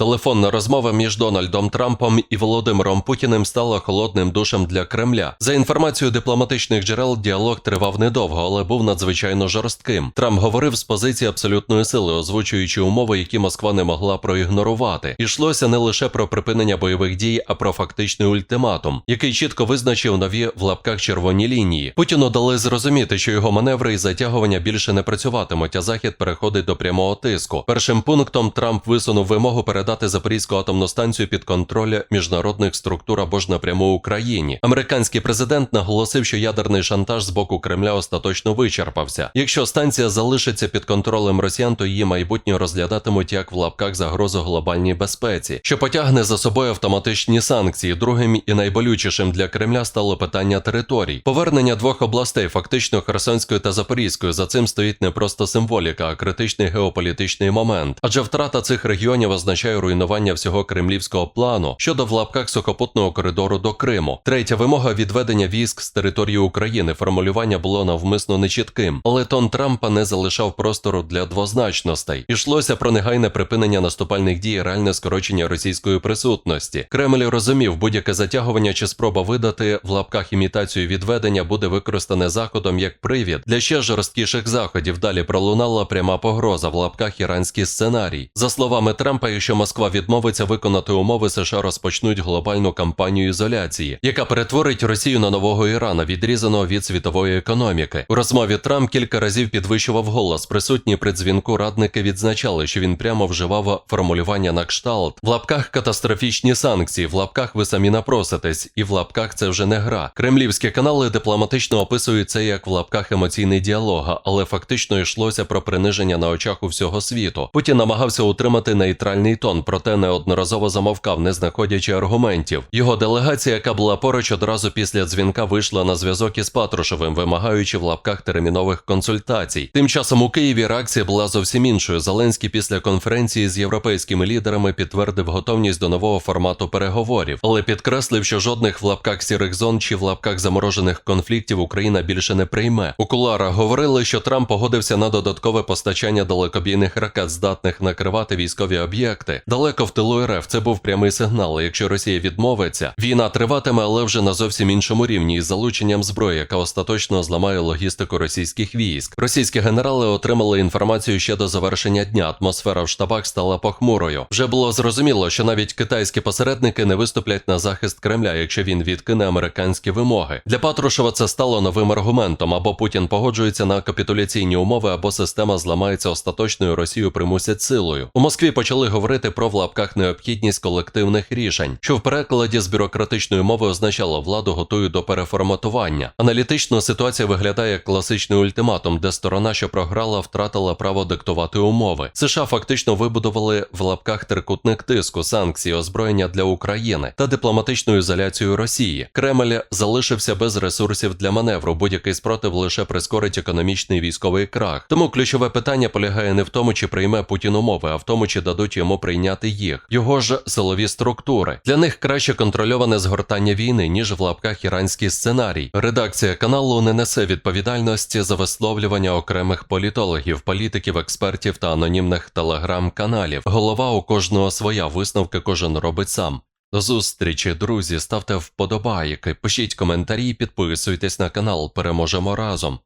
Телефонна розмова між Дональдом Трампом і Володимиром Путіним стала холодним душем для Кремля. За інформацією дипломатичних джерел, діалог тривав недовго, але був надзвичайно жорстким. Трамп говорив з позиції абсолютної сили, озвучуючи умови, які Москва не могла проігнорувати. Ішлося не лише про припинення бойових дій, а про фактичний ультиматум, який чітко визначив нові в лапках червоні лінії. Путіну дали зрозуміти, що його маневри і затягування більше не працюватимуть, а захід переходить до прямого тиску. Першим пунктом Трамп висунув вимогу передати Запорізьку атомну станцію під контроль міжнародних структур або ж напряму Україні. Американський президент наголосив, що ядерний шантаж з боку Кремля остаточно вичерпався. Якщо станція залишиться під контролем росіян, то її майбутнє розглядатимуть як в лапках загрозу глобальній безпеці, що потягне за собою автоматичні санкції. Другим і найболючішим для Кремля стало питання територій. Повернення двох областей, фактично Херсонської та Запорізької. За цим стоїть не просто символіка, а критичний геополітичний момент. Адже втрата цих регіонів означає руйнування всього кремлівського плану щодо в лапках сухопутного коридору до Криму. Третя вимога відведення військ з території України. Формулювання було навмисно нечітким, але тон Трампа не залишав простору для двозначностей. Ішлося про негайне припинення наступальних дій, і реальне скорочення російської присутності. Кремль розумів, будь-яке затягування чи спроба видати в лапках імітацію відведення буде використане заходом як привід для ще жорсткіших заходів. Далі пролунала пряма погроза в лапках іранський сценарій. За словами Трампа, якщо Москва відмовиться виконати умови, США розпочнуть глобальну кампанію ізоляції, яка перетворить Росію на нового Ірана, відрізаного від світової економіки. У розмові Трамп кілька разів підвищував голос. Присутні при дзвінку радники відзначали, що він прямо вживав формулювання на кшталт в лапках катастрофічні санкції, в лапках ви самі напроситесь, і в лапках це вже не гра. Кремлівські канали дипломатично описують це як в лапках емоційний діалог, але фактично йшлося про приниження на очах у всього світу. Путін намагався утримати нейтральний тон, проте неодноразово замовкав, не знаходячи аргументів. Його делегація, яка була поруч одразу після дзвінка, вийшла на зв'язок із Патрушевим, вимагаючи в лапках термінових консультацій. Тим часом у Києві реакція була зовсім іншою. Зеленський після конференції з європейськими лідерами підтвердив готовність до нового формату переговорів, але підкреслив, що жодних в лапках сірих зон чи в лапках заморожених конфліктів Україна більше не прийме. У куларах говорили, що Трамп погодився на додаткове постачання далекобійних ракет, здатних накривати військові об'єкти. Далеко в тилу РФ це був прямий сигнал. Якщо Росія відмовиться, війна триватиме, але вже на зовсім іншому рівні із залученням зброї, яка остаточно зламає логістику російських військ. Російські генерали отримали інформацію ще до завершення дня. Атмосфера в штабах стала похмурою. Вже було зрозуміло, що навіть китайські посередники не виступлять на захист Кремля, якщо він відкине американські вимоги. Для Патрушева це стало новим аргументом: або Путін погоджується на капітуляційні умови, або система зламається остаточною Росію примусять силою. У Москві почали говорити про в лапках необхідність колективних рішень, що в перекладі з бюрократичної мови означало владу готую до переформатування. Аналітично ситуація виглядає як класичний ультиматум, де сторона, що програла, втратила право диктувати умови. США фактично вибудували в лапках трикутник тиску, санкції, озброєння для України та дипломатичну ізоляцію Росії. Кремль залишився без ресурсів для маневру. Будь-який спротив лише прискорить економічний військовий крах. Тому ключове питання полягає не в тому, чи прийме Путін умови, а в тому, чи дадуть йому прийняти їх. Його ж силові структури. Для них краще контрольоване згортання війни, ніж в лапках іранський сценарій. Редакція каналу не несе відповідальності за висловлювання окремих політологів, політиків, експертів та анонімних телеграм-каналів. Голова у кожного своя висновки кожен робить сам. До зустрічі, друзі, ставте вподобайки, пишіть коментарі, підписуйтесь на канал. Переможемо разом.